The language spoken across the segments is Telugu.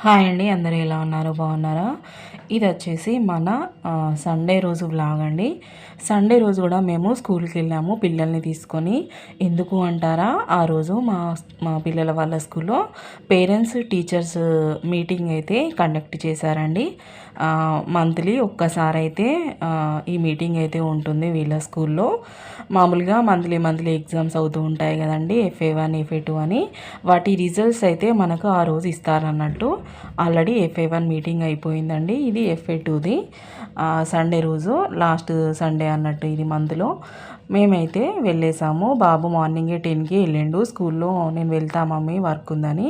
హాయ్ అండి అందరూ ఎలా ఉన్నారు? బాగున్నారా? ఇది వచ్చేసి మన సండే రోజు వ్లాగ్ అండి. సండే రోజు కూడా మేము స్కూల్కి వెళ్ళాము పిల్లల్ని తీసుకొని. ఎందుకు అంటారా? ఆ రోజు మా మా పిల్లల వాళ్ళ స్కూల్లో పేరెంట్స్ టీచర్స్ మీటింగ్ అయితే కండక్ట్ చేశారండి. మంత్లీ ఒక్కసారి అయితే ఈ మీటింగ్ అయితే ఉంటుంది వీళ్ళ స్కూల్లో. మామూలుగా మంత్లీ మంత్లీ ఎగ్జామ్స్ అవుతూ ఉంటాయి కదండి ఎఫ్ఏ వన్ ఎఫ్ఏ టూ అని. వాటి రిజల్ట్స్ అయితే మనకు ఆ రోజు ఇస్తారన్నట్టు. ఆల్రెడీ ఎఫ్ఏ వన్ మీటింగ్ అయిపోయిందండి ఇది ఎఫ్ఏ టూది. సండే రోజు లాస్ట్ సండే అన్నట్టు ఇది మంత్లో. మేమైతే వెళ్ళేసాము. బాబు మార్నింగే టెన్కి వెళ్ళిండు. స్కూల్లో నేను వెళ్తా మమ్మీ వర్క్ ఉందని.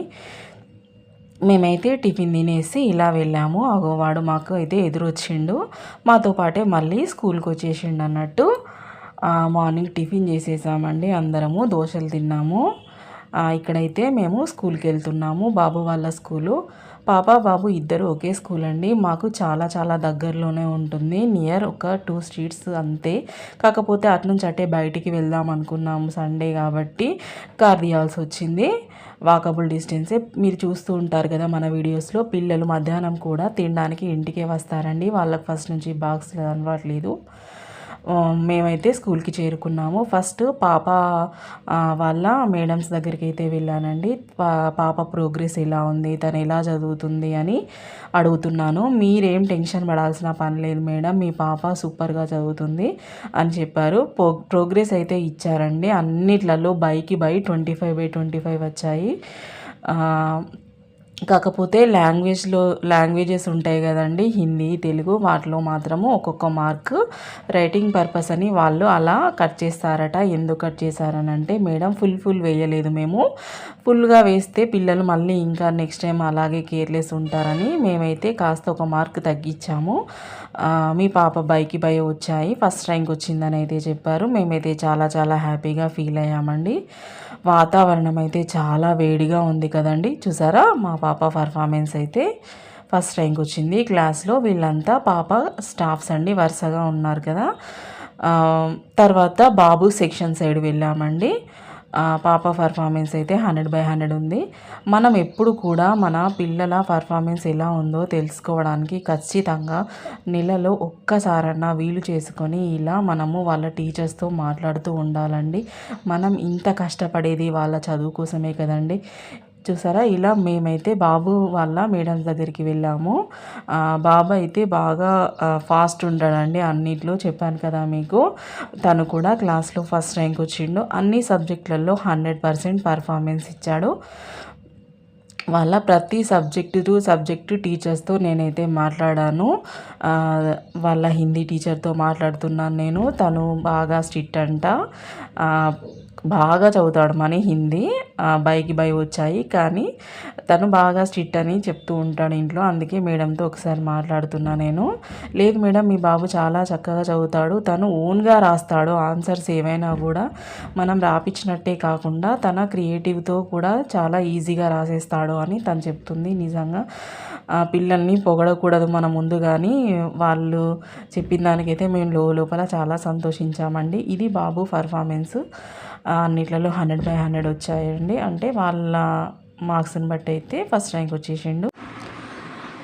మేమైతే టిఫిన్ తినేసి ఇలా వెళ్ళాము. అగో వాడు మాకు అయితే ఎదురొచ్చిండు. మాతో పాటే మళ్ళీ స్కూల్కి వచ్చేసిండు అన్నట్టు మార్నింగ్ టిఫిన్ చేసేసామండి అందరము దోశలు తిన్నాము. ఇక్కడైతే మేము స్కూల్కి వెళ్తున్నాము బాబు వాళ్ళ స్కూలు. పాప బాబు ఇద్దరు ఒకే స్కూల్ అండి మాకు చాలా చాలా దగ్గరలోనే ఉంటుంది. నియర్ ఒక టూ స్ట్రీట్స్ అంతే. కాకపోతే అటు నుంచి అటే బయటికి వెళ్దాం అనుకున్నాము సండే కాబట్టి కార్ తీయాల్సి వచ్చింది. వాకబుల్ డిస్టెన్సే. మీరు చూస్తూ ఉంటారు కదా మన వీడియోస్లో పిల్లలు మధ్యాహ్నం కూడా తినడానికి ఇంటికే వస్తారండి. వాళ్ళకి ఫస్ట్ నుంచి బాక్స్ అలవాట్లేదు మేమైతే స్కూల్కి చేరుకున్నాము. ఫస్ట్ పాప వాళ్ళ మేడమ్స్ దగ్గరికి అయితే వెళ్ళానండి. పా- పాప ప్రోగ్రెస్ ఎలా ఉంది తను ఎలా చదువుతుంది అని అడుగుతున్నాను. మీరేం టెన్షన్ పడాల్సిన పని లేదు మేడం మీ పాప సూపర్గా చదువుతుంది అని చెప్పారు. ప్రోగ్రెస్ అయితే ఇచ్చారండి. అన్నిట్లలో బైకి by twenty five by twenty five వచ్చాయి. కాకపోతే లాంగ్వేజ్లో లాంగ్వేజెస్ ఉంటాయి కదండి. హిందీ తెలుగు వాటిలో మాత్రము ఒక్కొక్క మార్క్ రైటింగ్ పర్పస్ అని వాళ్ళు అలా కట్ చేస్తారట. ఎందుకు కట్ చేశారని అంటే మేడం ఫుల్ ఫుల్ వేయలేదు మేము. ఫుల్గా వేస్తే పిల్లలు మళ్ళీ ఇంకా నెక్స్ట్ టైం అలాగే కేర్లెస్ ఉంటారని మేమైతే కాస్త ఒక మార్క్ తగ్గించాము. మీ పాప బైకి బై వచ్చాయి. ఫస్ట్ ర్యాంక్ వచ్చిందని అయితే చెప్పారు. మేమైతే చాలా చాలా హ్యాపీగా ఫీల్ అయ్యామండి. వాతావరణం అయితే చాలా వేడిగా ఉంది కదండి. చూసారా? మా పాప పర్ఫార్మెన్స్ అయితే ఫస్ట్ ర్యాంక్ వచ్చింది. క్లాస్లో వీళ్ళంతా పాప స్టాఫ్స్ అండి వరుసగా ఉన్నారు కదా. తర్వాత బాబు సెక్షన్ సైడ్ వెళ్ళామండి. పాప పర్ఫార్మెన్స్ అయితే హండ్రెడ్ బై హండ్రెడ్ ఉంది. మనం ఎప్పుడు కూడా మన పిల్లల పర్ఫార్మెన్స్ ఎలా ఉందో తెలుసుకోవడానికి ఖచ్చితంగా నెలలో ఒక్కసారన్నా వీలు చేసుకొని ఇలా మనము వాళ్ళ టీచర్స్తో మాట్లాడుతూ ఉండాలండి. మనం ఇంత కష్టపడేది వాళ్ళ చదువు కోసమే కదండి. చూసారా? ఇలా మేమైతే బాబు వాళ్ళ మేడం దగ్గరికి వెళ్ళాము. బాబు అయితే బాగా ఫాస్ట్ ఉంటాడండి అన్నిట్లో చెప్పాను కదా మీకు. తను కూడా క్లాస్లో ఫస్ట్ ర్యాంక్ వచ్చిండు. అన్ని సబ్జెక్టులలో హండ్రెడ్ పర్సెంట్ పర్ఫార్మెన్స్ ఇచ్చాడు. వాళ్ళ ప్రతి సబ్జెక్టు టు సబ్జెక్టు టీచర్స్తో నేనైతే మాట్లాడాను. వాళ్ళ హిందీ టీచర్తో మాట్లాడుతున్నాను నేను. తను బాగా స్ట్రిక్ట్ అంట. బాగా చదువుతాడు మనీ హిందీ. బైకి బై వచ్చాయి. కానీ తను బాగా స్ట్రిక్ట్ అని చెప్తూ ఉంటాడు ఇంట్లో. అందుకే మేడంతో ఒకసారి మాట్లాడుతున్నా నేను. లేదు మేడం మీ బాబు చాలా చక్కగా చదువుతాడు. తను ఓన్గా రాస్తాడు. ఆన్సర్స్ ఏవైనా కూడా మనం రాపించినట్టే కాకుండా తన క్రియేటివ్తో కూడా చాలా ఈజీగా రాసేస్తాడు అని తను చెప్తుంది. నిజంగా ఆ పిల్లల్ని పొగడకూడదు మన ముందు కానీ వాళ్ళు చెప్పిన దానికైతే మేము లోపల చాలా సంతోషించామండి. ఇది బాబు పర్ఫార్మెన్స్. అన్నిట్లలో హండ్రెడ్ బై హండ్రెడ్ వచ్చాయండి. అంటే వాళ్ళ మార్క్స్ని బట్టి అయితే ఫస్ట్ ర్యాంక్ వచ్చేసిండు.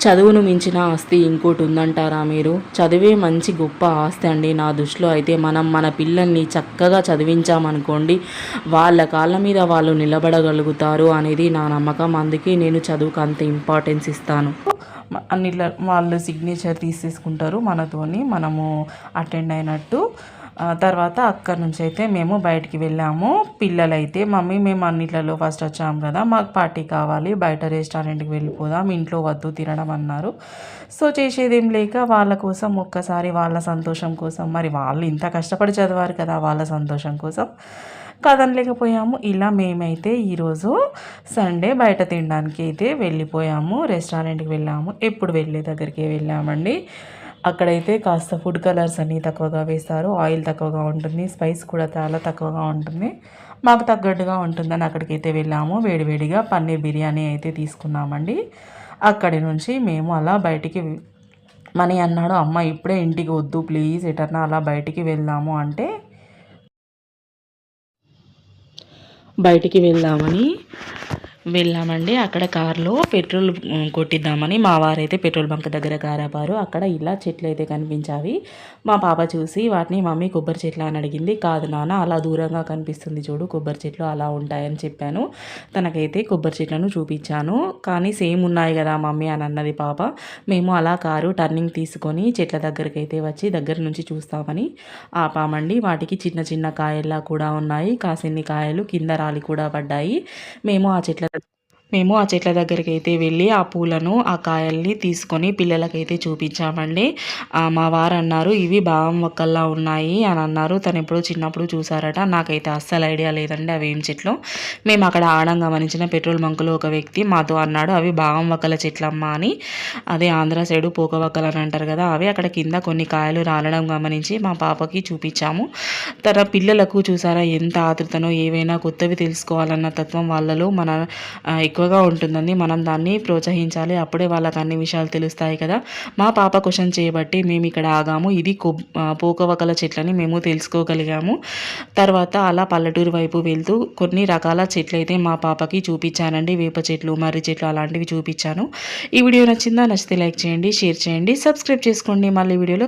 చదువును మించిన ఆస్తి ఇంకోటి ఉందంటారా మీరు? చదివే మంచి గొప్ప ఆస్తి అండి నా దృష్టిలో అయితే. మనం మన పిల్లల్ని చక్కగా చదివించామనుకోండి వాళ్ళ కాళ్ళ మీద వాళ్ళు నిలబడగలుగుతారు అనేది నా నమ్మకం. అందుకే నేను చదువుకు అంత ఇంపార్టెన్స్ ఇస్తాను. అన్నిట్ల వాళ్ళు సిగ్నేచర్ తీసేసుకుంటారు మనతోని. మనము అటెండ్ అయినట్టు తర్వాత అక్కడి నుంచి అయితే మేము బయటికి వెళ్ళాము. పిల్లలైతే మమ్మీ మేము అన్నిట్లలో ఫస్ట్ వచ్చాము కదా మాకు పార్టీ కావాలి బయట రెస్టారెంట్కి వెళ్ళిపోదాం ఇంట్లో వద్దు తినడం అన్నారు. సో చేసేదేం లేక వాళ్ళ కోసం ఒక్కసారి వాళ్ళ సంతోషం కోసం మరి వాళ్ళు ఇంత కష్టపడి చదివారు కదా వాళ్ళ సంతోషం కోసం కదనలేకపోయాము. ఇలా మేమైతే ఈరోజు సండే బయట తినడానికి అయితే వెళ్ళిపోయాము రెస్టారెంట్కి వెళ్ళాము. ఎప్పుడు వెళ్ళే దగ్గరికి వెళ్ళామండి. అక్కడైతే కాస్త ఫుడ్ కలర్స్ అన్నీ తక్కువగా వేస్తారు. ఆయిల్ తక్కువగా ఉంటుంది. స్పైస్ కూడా చాలా తక్కువగా ఉంటుంది. మాకు తగ్గట్టుగా ఉంటుందని అక్కడికైతే వెళ్ళాము. వేడివేడిగా పన్నీర్ బిర్యానీ అయితే తీసుకున్నామండి. అక్కడి నుంచి మేము అలా బయటికి మనీ అన్నాడు అమ్మ ఇప్పుడే ఇంటికి వద్దు ప్లీజ్ ఎటన్నా అలా బయటికి వెళ్దాము అంటే. బయటికి వెళ్దామని వెళ్ళామండి. అక్కడ కారులో పెట్రోల్ కొట్టిద్దామని మా వారైతే పెట్రోల్ బంక్ దగ్గర కారాపారు అక్కడ ఇలా చెట్లు అయితే కనిపించావి మా పాప చూసి వాటిని మమ్మీ కొబ్బరి చెట్లు అని అడిగింది. కాదు నాన్న అలా దూరంగా కనిపిస్తుంది చూడు కొబ్బరి చెట్లు అలా ఉంటాయని చెప్పాను. తనకైతే కొబ్బరి చెట్లను చూపించాను. కానీ సేమ్ ఉన్నాయి కదా మమ్మీ అని అన్నది పాప. మేము అలా కారు టర్నింగ్ తీసుకొని చెట్ల దగ్గరికి అయితే వచ్చి దగ్గర నుంచి చూస్తామని ఆపామండి. వాటికి చిన్న చిన్న కాయల్లా కూడా ఉన్నాయి. కాసిన్ని కాయలు కింద రాలి కూడా పడ్డాయి. మేము ఆ చెట్ల మేము ఆ చెట్ల దగ్గరికి అయితే వెళ్ళి ఆ పూలను ఆ కాయల్ని తీసుకొని పిల్లలకైతే చూపించామండి. మా వారు అన్నారు ఇవి బావం మొక్కల్లా ఉన్నాయి అని అన్నారు. తను ఎప్పుడో చిన్నప్పుడు చూసారట నాకైతే అస్సలు ఐడియా లేదండి అవి ఏం చెట్లు. మేము అక్కడ ఆడం గమనించిన పెట్రోల్ బంకులో ఒక వ్యక్తి మాతో అన్నాడు అవి బావం వక్కల చెట్లమ్మ అని. అదే ఆంధ్ర సైడు పోక వక్కలు అని అంటారు కదా అవి అక్కడ కింద కొన్ని కాయలు రాలడం గమనించి మా పాపకి చూపించాము. తన పిల్లలకు చూసారా ఎంత ఆతృతనో ఏవైనా కొత్తవి తెలుసుకోవాలన్న తత్వం వాళ్ళలో మన ఎక్కువ ఎక్కువగా ఉంటుందండి మనం దాన్ని ప్రోత్సహించాలి. అప్పుడే వాళ్ళకి అన్ని విషయాలు తెలుస్తాయి కదా. మా పాప క్వశ్చన్ చేయబట్టి మేము ఇక్కడ ఆగాము. ఇది కొబ్ పోకవకల చెట్లని మేము తెలుసుకోగలిగాము. తర్వాత అలా పల్లెటూరు వైపు వెళ్తూ కొన్ని రకాల చెట్లు అయితే మా పాపకి చూపించానండి. వేప చెట్లు మర్రి చెట్లు అలాంటివి చూపించాను. ఈ వీడియో నచ్చిందా నచ్చితే లైక్ చేయండి షేర్ చేయండి సబ్స్క్రైబ్ చేసుకోండి. మళ్ళీ వీడియోలో